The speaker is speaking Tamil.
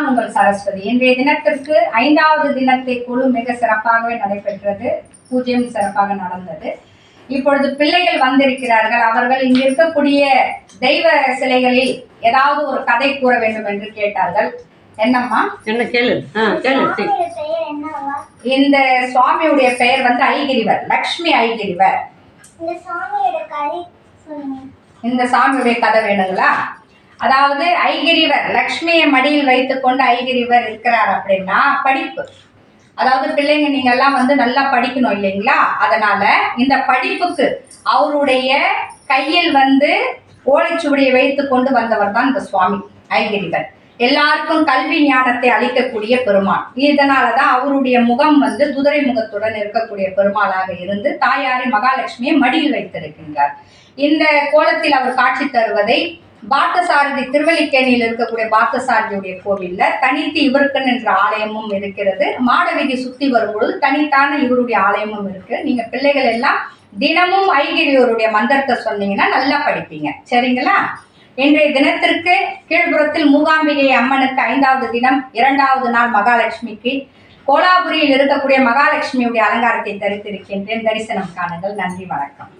நான் உங்கள் சரஸ்வதி. இன்றைய தினத்திற்கு ஐந்தாவது தினத்தை குழு மிக சிறப்பாகவே நடைபெற்றது. பூஜ்யம் சிறப்பாக நடந்தது. இப்பொழுது பிள்ளைகள் வந்திருக்கிறார்கள். அவர்கள் இங்கு இருக்கக்கூடிய தெய்வ சிலைகளில் ஏதாவது ஒரு கதை கூற வேண்டும் என்று கேட்டார்கள். என்னம்மா? என்ன கேளு. இந்த சுவாமியுடைய பெயர் வந்து ஐகிரிவர் லக்ஷ்மி ஐகிரிவர். இந்த சாமியோட கதை சொல்லுங்க. இந்த சாமியுடைய கதை வேணுங்களா? அதாவது ஐகிரிவர் லக்ஷ்மியை மடியில் வைத்துக்கொண்டு ஐகிரிவர் இருக்கிறார் அப்படின்னா படிப்பு. அதாவது பிள்ளைங்க நீங்க எல்லாம் வந்து நல்லா படிக்கணும் இல்லைங்களா? அதனால இந்த படிப்புக்கு அவருடைய கையில் வந்து ஓலைச்சுவடியை வைத்து கொண்டு வந்தவர் தான் இந்த சுவாமி ஐகிரிவர். எல்லாருக்கும் கல்வி ஞானத்தை அளிக்கக்கூடிய பெருமாள். இதனால தான் அவருடைய முகம் வந்து குதிரை முகத்துடன் இருக்கக்கூடிய பெருமாளாக இருந்து தாயாரி மகாலட்சுமியை மடியில் வைத்திருக்கின்றார். இந்த கோலத்தில் அவர் காட்சி தருவதை பார்த்தசாரதி திருவல்லிக்கேணியில் இருக்கக்கூடிய பார்த்தசாரதியுடைய கோவில்ல தனித்து இவருக்குன்னு என்ற ஆலயமும் இருக்கிறது. மாடவீதி சுற்றி வரும்பொழுது தனித்தான இவருடைய ஆலயமும் இருக்கு. நீங்கள் பிள்ளைகள் எல்லாம் தினமும் ஐகிரியோருடைய மந்திரத்தை சொன்னீங்கன்னா நல்லா படிப்பீங்க. சரிங்களா? இன்றைய தினத்திற்கு கீழ்புறத்தில் மூகாம்பிகை அம்மனுக்கு ஐந்தாவது தினம் இரண்டாவது நாள் மகாலட்சுமிக்கு கோலாபுரியில் இருக்கக்கூடிய மகாலட்சுமியுடைய அலங்காரத்தை தரித்திருக்கின்றேன். தரிசனம் காணுங்கள். நன்றி வணக்கம்.